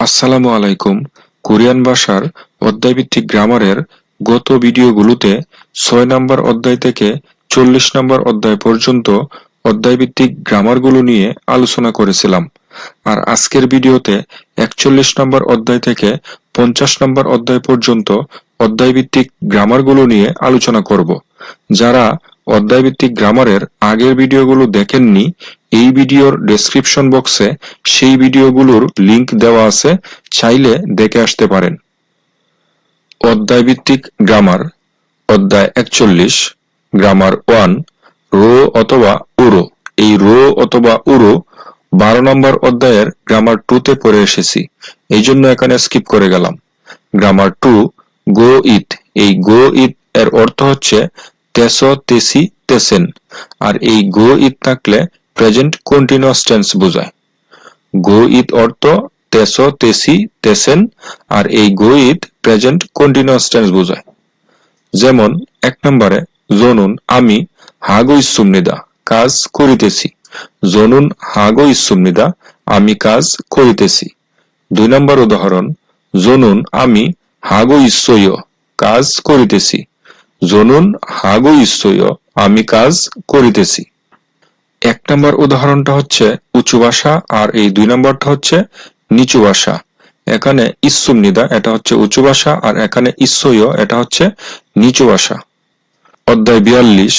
আসসালামু আলাইকুম। কোরিয়ান ভাষার অধ্যায়ভিত্তিক গ্রামারের গত ভিডিওগুলোতে ছয় নম্বর অধ্যায় থেকে চল্লিশ নম্বর অধ্যায় পর্যন্ত অধ্যায়ভিত্তিক গ্রামারগুলো নিয়ে আলোচনা করেছিলাম। আর আজকের ভিডিওতে একচল্লিশ নম্বর অধ্যায় থেকে পঞ্চাশ নম্বর অধ্যায় পর্যন্ত অধ্যায়ভিত্তিক গ্রামারগুলো নিয়ে আলোচনা করব, যারা অধ্যায়ভিত্তিক গ্রামারের আগের ভিডিওগুলো দেখেননি, এই ভিডিওর ডেসক্রিপশন বক্সে সেই ভিডিওগুলোর লিংক দেওয়া আছে, চাইলে দেখে আসতে পারেন। অধ্যায়ভিত্তিক গ্রামার, অধ্যায় একচল্লিশ, গ্রামার ওয়ান, রো অথবা উরো। এই রো অথবা উরো বারো নম্বর অধ্যায়ের গ্রামার টু তে পড়ে এসেছি, এই জন্য এখানে স্কিপ করে গেলাম। গ্রামার টু গো ইট এই গো ইট এর অর্থ হচ্ছে তেস তেসি তেসেন। আর এই গো ইট থাকলে প্রেজেন্ট কন্টিনিউয়াস টেন্স বোঝায়। গো ইট অর্থ তেস তেসি তেসেন, আর এই go it present continuous tense বোঝায়। যেমন, এক নম্বরে, জনুন আমি হাগো ইসুমনিদা কাজ করিতেছি। জনুন হাগো ইসুমনিদা আমি কাজ করিতেছি। দুই নম্বর উদাহরণ, জনুন আমি হাগো ইসইয় কাজ করিতেছি। জনুন, হাগো ইসইয় আমি কাজ করিতেছি। এক নম্বর উদাহরণটা হচ্ছে উঁচু ভাষা, আর এই দুই নম্বরটা হচ্ছে নিচু ভাষা। এখানে ইসুম নিদা, এটা হচ্ছে উঁচু ভাষা, আর এখানে ইসইয় এটা হচ্ছে নিচু ভাষা। অধ্যায় বিয়াল্লিশ,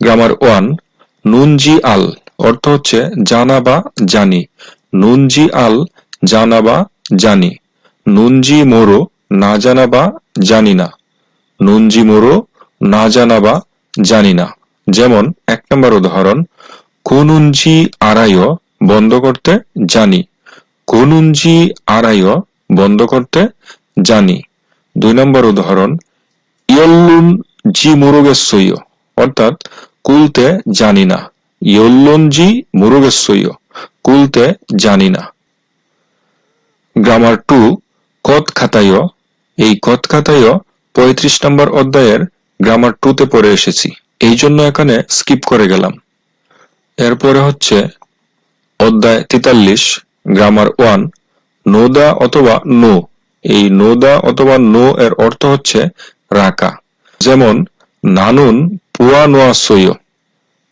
গ্রামার ওয়ান, নুনজি আল, অর্থ হচ্ছে জানা বা জানি। নুনজি আল জানা বা জানি। নুনজি মোরো, না জানা বা জানি না। নুনজি মোরো, না জানা বা জানি না। যেমন, এক নম্বর উদাহরণ, কোনুঞ্জি আড়াইও বন্ধ করতে জানি। কোনুঞ্জি আড়াইয় বন্ধ করতে জানি। দুই নম্বর উদাহরণ, ইয়ল্লুন জি মুরুগেশ্বইয় অর্থাৎ কুলতে জানি না। ইয়ল্লুন জি মুরুগেশ্বইয় কুলতে জানি না। গ্রামার টু কত খাতায় এই কত খাতায় পঁয়ত্রিশ নম্বর অধ্যায়ের গ্রামার টুতে পড়ে এসেছি। এই জন্য এখানে স্কিপ করে গেলাম। এরপরে হচ্ছে অধ্যায় তেতাল্লিশ গ্রামার ওয়ান নোদা অথবা নো। এই নোদা অথবা নো এর অর্থ হচ্ছে রাকা। যেমন, নানুন পুয়া নোয়া সৈয়।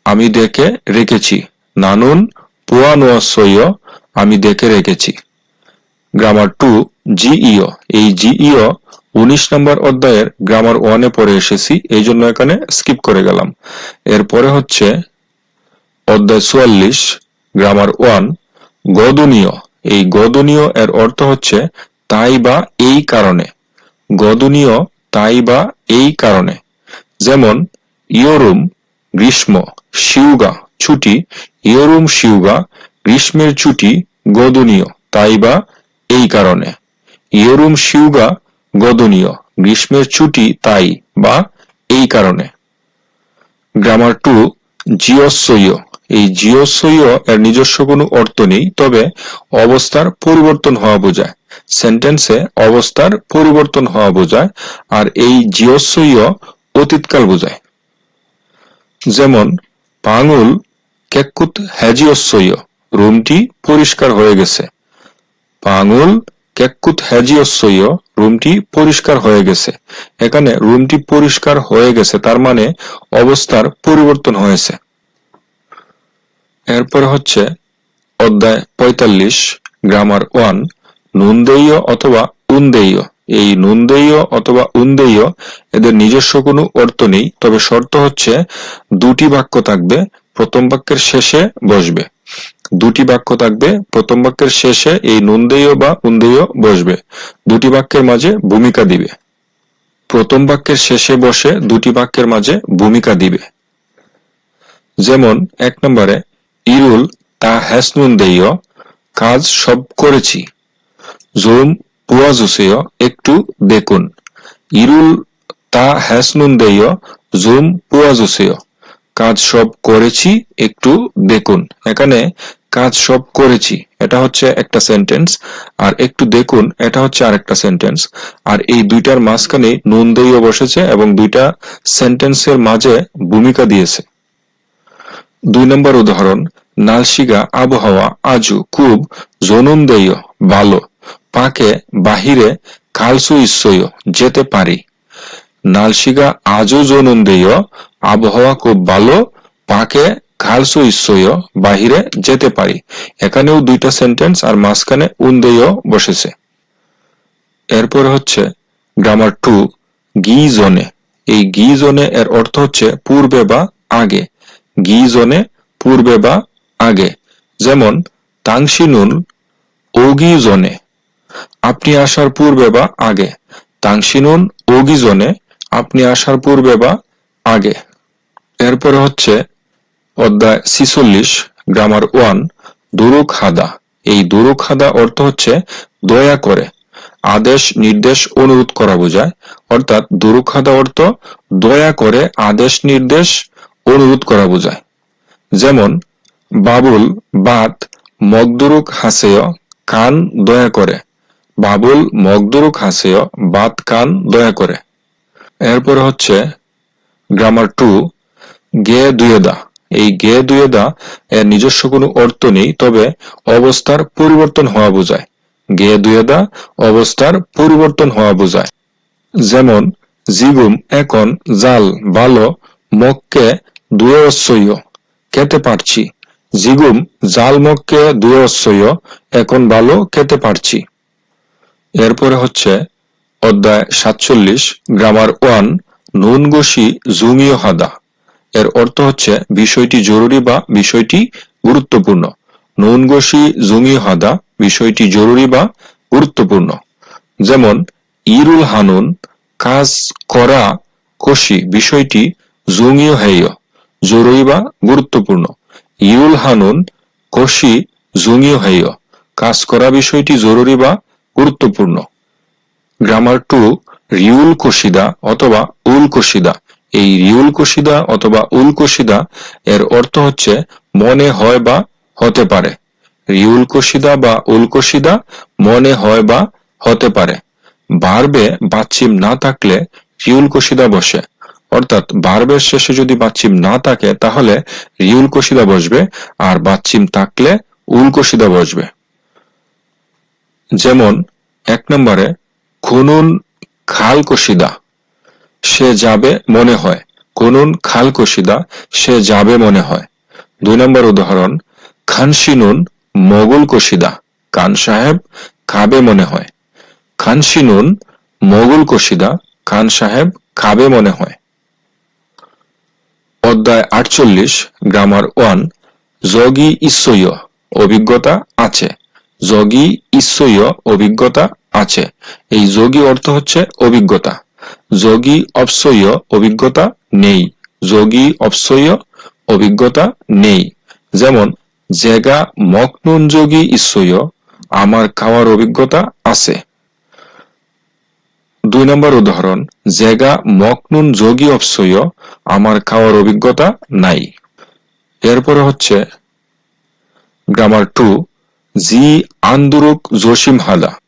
আমি দেখে রেখেছি। নানুন পুয়া নোয়া সৈয়, আমি দেখে রেখেছি। গ্রামার টু জিইও। এই জিইও উনিশ নম্বর অধ্যায়ের গ্রামার ওয়ানে পড়ে এসেছি, এই জন্য এখানে স্কিপ করে গেলাম। এরপরে হচ্ছে অধ্যায় চুয়াল্লিশ গ্রামার ওয়ান গদনীয়। এই গদনীয় এর অর্থ হচ্ছে তাই বা এই কারণে। গদনীয় তাই বা এই কারণে। যেমন, ইয়োরুম, গ্রীষ্ম, শিউগা, ছুটি। ইয়োরুম, শিউগা, গ্রীষ্মের ছুটি, গদনীয়, তাই বা এই কারণে। ইয়োরুম, শিউগা গদনীয়। গ্রীষ্মের ছুটি তাই বা এই কারণে। গ্রামার টু জিওসইয় এই জিওসইয় এর নিজস্ব কোনো অর্থ নেই, তবে অবস্থার পরিবর্তন হওয়া বোঝায়। সেন্টেন্সে অবস্থার পরিবর্তন হওয়া বোঝায়, আর এই জিওসইয় অতীতকাল বোঝায়। যেমন, পাঙুল কেকুত হ্যাজিওসইয় রুমটি পরিষ্কার হয়ে গেছে। পাঙুল কেকুত হ্যাজিওসইয় রুমটি পরিষ্কার হয়ে গেছে। এখানে রুমটি পরিষ্কার হয়ে গেছে, তার মানে অবস্থার পরিবর্তন হয়েছে। এরপর হচ্ছে অধ্যায় পঁয়তাল্লিশ, গ্রামার ওয়ান নুনদেয় অথবা উন্দেয় এই নুনদেয় অথবা উন্দেয় এদের নিজস্ব কোনো অর্থ নেই, তবে শর্ত হচ্ছে দুটি বাক্য থাকবে, প্রথম বাক্যের শেষে বসবে। দুটি বাক্য থাকবে। প্রথম বাক্যের শেষে এই নুনদেয় বা উনদেয় বসবে। দুটি বাক্যের মাঝে ভূমিকা দিবে। প্রথম বাক্যের শেষে বসে দুটি বাক্যের মাঝে ভূমিকা দিবে। যেমন, এক নম্বরে, ইরুল তা হ্যাসনুন দেয় কাজ সব করেছি। জুম পুয়াজুসেয় একটু দেখুন। ইরুল তা হ্যাসনুন দেয় জুম পুয়াজুসেয় কাজ সব করেছি, একটু দেখুন। এখানে কাজ সব করেছি। এটা হচ্ছে একটা সেন্টেন্স আর একটু দেখুন, এটা হচ্ছে আরেকটা সেন্টেন্স আর এই দুইটার মাঝখানে নুন দইও বসেছে এবং দুইটা সেন্টেন্সের মাঝে ভূমিকা দিয়েছে। দুই নম্বর উদাহরণ, নালশিগা আবহাওয়া আজু খুব জনুনদেয় ভালো পাকে বাহিরে কালসু ইচ্ছয় যেতে পারি। নালশিগা আজও জনন্দেয় আবহাওয়া খুব ভালো পাকে কালসু ইচ্ছয় বাহিরে যেতে পারি এখানেও দুইটা সেন্টেন্স আর মাঝখানে উন্দেয় বসেছে এরপর হচ্ছে গ্রামার টু গি জোনে এই গি জোনে এর অর্থ হচ্ছে পূর্বে বা আগে গি জোনে পূর্বে বা আগে যেমন তাংশিনুন ওগি জোনে আপনি আসার পূর্বে বা আগে তাংশিনুন ওগি জোনে আপনি আসার পূর্বে বা আগে এরপরে হচ্ছে অধ্যায় ছিচল্লিশ গ্রামার ওয়ান দুরুক হাদা এই দুরুক হাদা অর্থ হচ্ছে দয়া করে, আদেশ, নির্দেশ, অনুরোধ করা বোঝায়। অর্থাৎ দুরুক হাদা অর্থ দয়া করে, আদেশ, নির্দেশ, অনুরোধ করা বোঝায়। যেমন, বাবুল, বাত, মগদুরুক, হাসেয়, কান, দয়া করে। বাবুল, মগদুরুক, হাসেয়, বাত, কান, দয়া করে। এরপর হচ্ছে গ্রামার টু গে, দুয়েদা। এই গে দুয়েদা এর নিজস্ব কোনো অর্থ নেই, তবে অবস্থার পরিবর্তন হওয়া বোঝায়। গে দুয়েদা অবস্থার পরিবর্তন হওয়া বোঝায়। যেমন জিগুম এখন জাল ভালো মককে দুয়ে অশ্বয় খেতে পারছি। জিগুম জাল মককে দুয়ে অশ্বয় এখন ভালো খেতে পারছি। এরপরে হচ্ছে অধ্যায় সাতচল্লিশ, গ্রামার ওয়ান নুন গোসি জুমিও হাদা। এর অর্থ হচ্ছে বিষয়টি জরুরি বা বিষয়টি গুরুত্বপূর্ণ। নুন গোসি জুমিও হাদা বিষয়টি জরুরি বা গুরুত্বপূর্ণ। যেমন, ইরুল হানুন, কাজ করা কোশি বিষয়টি জুমিও হেয়, জরুরি বা গুরুত্বপূর্ণ। ইরুল হানুন কোশি জুমিও হেয়, কাজ করা বিষয়টি জরুরি বা গুরুত্বপূর্ণ। গ্রামার টু, রিউল কোশিদা অথবা উল কোশিদা এই রিউল কোশিদা অথবা উল কোশিদা এর অর্থ হচ্ছে মনে হয় বা হতে পারে। রিউল কোশিদা বা উল কোশিদা মনে হয় বা হতে পারে। বারবে বাচ্চিম না থাকলে রিউল কোশিদা বসে। অর্থাৎ বারবের শেষে যদি বাচ্চিম না থাকে, তাহলে রিউল কোশিদা বসবে আর বাচ্চিম থাকলে উল কোশিদা বসবে। যেমন, এক নম্বরে, খুনুন খাল কষিদা সে যাবে মনে হয়। খুনুন খাল কষিদা সে যাবে মনে হয়। দুই নম্বর উদাহরণ খানসিনুন মোগল কষিদা কান সাহেব খাবে মনে হয়। খানসিনুন মোগল কষিদা খান সাহেব খাবে মনে হয়। অধ্যায় আটচল্লিশ, গ্রামার ওয়ান, যোগী ঈশ্বয়, অভিজ্ঞতা আছে। যোগী ঈশ্বয়, অভিজ্ঞতা আছে। এই যোগী অর্থ হচ্ছে অভিজ্ঞতা। যোগী অপসয় অভিজ্ঞতা নেই। যোগী অপসয় অভিজ্ঞতা নেই। যেমন, জেগা মকনুন যোগী ঈশ্বয়, আমার খাওয়ার অভিজ্ঞতা আছে। দুই নম্বর উদাহরণ, জেগা মকনুন যোগী অপসয় আমার খাওয়ার অভিজ্ঞতা নাই। এরপরে হচ্ছে, গ্রামার টু, জি আন্দুরুক জসিম হালা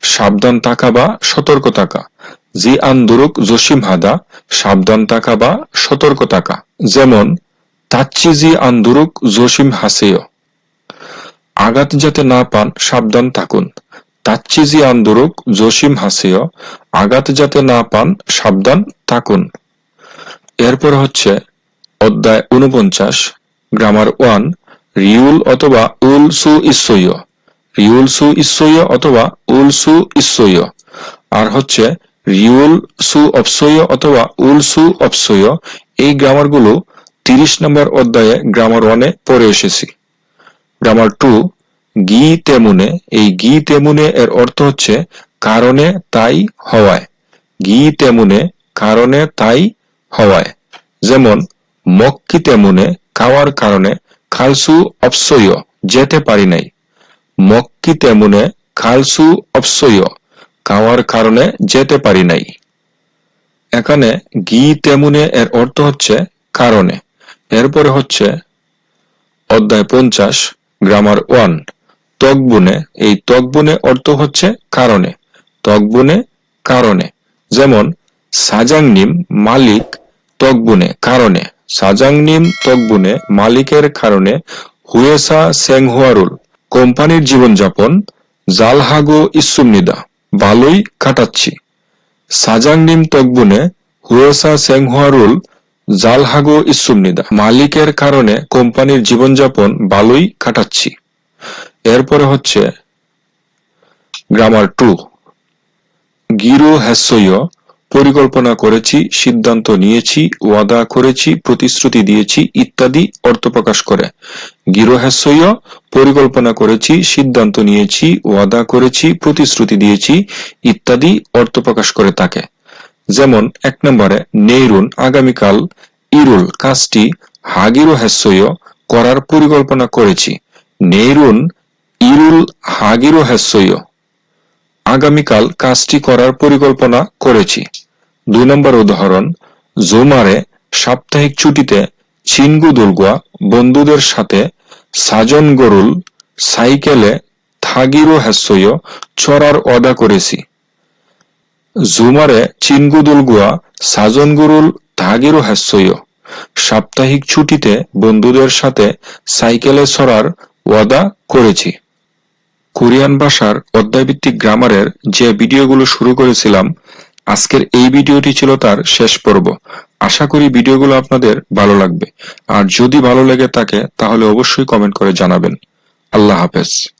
সাবধান থাকা বা সতর্ক থাকা। জি আন্দুরুক জসিম হাদা, সাবধান থাকা বা সতর্ক থাকা। যেমন তাচ্ছি জি আন্দুরুক জসিম হাসেয়। আঘাত যাতে না পান, সাবধান থাকুন। তাচ্ছি জি আন্দুরুক জসিম হাসেয়। আঘাত যাতে না পান, সাবধান থাকুন। এরপর হচ্ছে, অধ্যায় উনপঞ্চাশ গ্রামার ওয়ান, রিউল অথবা উল সু ইসয় রিউল সু ইসয় অথবা উল সু ইসয় আর হচ্ছে রিউল সু অপসয় অথবা উল সু অপসয়, এই গ্রামারগুলো তিরিশ নম্বর অধ্যায়ে গ্রামার ওয়ানে পড়ে এসেছি। গ্রামার টু গি তেমুনে, এই গি তেমুনে এর অর্থ হচ্ছে কারণে তাই হওয়ায়। গি তেমুনে, কারণে তাই হওয়ায়। যেমন, মক্কি তেমুনে, খাওয়ার কারণে খালসু অপসয়, যেতে পারি নাই। মক্কি তেমুনে, খালসু অপসয় খাওয়ার কারণে যেতে পারি নাই। এখানে গি তেমুনে এর অর্থ হচ্ছে কারণে। এরপরে হচ্ছে অধ্যায় পঞ্চাশ গ্রামার ওয়ান তকবুনে। এই তকবুনে অর্থ হচ্ছে কারণে। তকবুনে কারণে। যেমন সাজাংনিম মালিক তকবুনে, কারণে। সাজাংনিম তকবুনে মালিকের কারণে হুয়েসা সেংহুয়ারুল, কোম্পানির জীবনযাপন, জালহাগো ইসুমনিদা ভালোই কাটাচ্ছি। সাজাংনিম তকবুনে হুয়েসা সেংহুয়ারুল জালহাগো ইসুমনিদা মালিকের কারণে কোম্পানির জীবনযাপন ভালোই কাটাচ্ছি। এরপরে হচ্ছে গ্রামার টু গিরু হ্যাসয় পরিকল্পনা করেছি, সিদ্ধান্ত নিয়েছি, ওয়াদা করেছি, প্রতিশ্রুতি দিয়েছি, ইত্যাদি অর্থ প্রকাশ করে। গিরো হ্যাসয় পরিকল্পনা করেছি, সিদ্ধান্ত নিয়েছি, ওয়াদা করেছি, প্রতিশ্রুতি দিয়েছি, ইত্যাদি অর্থ প্রকাশ করে তাকে। যেমন, এক নম্বরে, নেইরুন আগামীকাল ইরুল কাজটি হাগিরো হ্যাসয় করার পরিকল্পনা করেছি। নেইরুন ইরুল হাগিরো হ্যাসয় আগামীকাল কাজটি করার পরিকল্পনা করেছি। দুই নম্বর উদাহরণ, জোমারে সাপ্তাহিক ছুটিতে চিনগু দুর্গা বন্ধুদের সাথে সাজন গরুল সাইকেলে থাগিরো হ্যাসয় চড়ার অদা করেছি। জুমারে চিনগুদুলগুয়া সাজন গরুল থাগিরো হ্যাসয় সাপ্তাহিক ছুটিতে বন্ধুদের সাথে সাইকেলে চড়ার ওয়াদা করেছি। কোরিয়ান ভাষার অধ্যায়ভিত্তিক গ্রামারের যে ভিডিওগুলো শুরু করেছিলাম আজকের এই ভিডিওটি ছিল তার শেষ পর্ব। আশা করি ভিডিওগুলো আপনাদের ভালো লাগবে। আর যদি ভালো লেগে থাকে, তাহলে অবশ্যই কমেন্ট করে জানাবেন। আল্লাহ হাফেজ।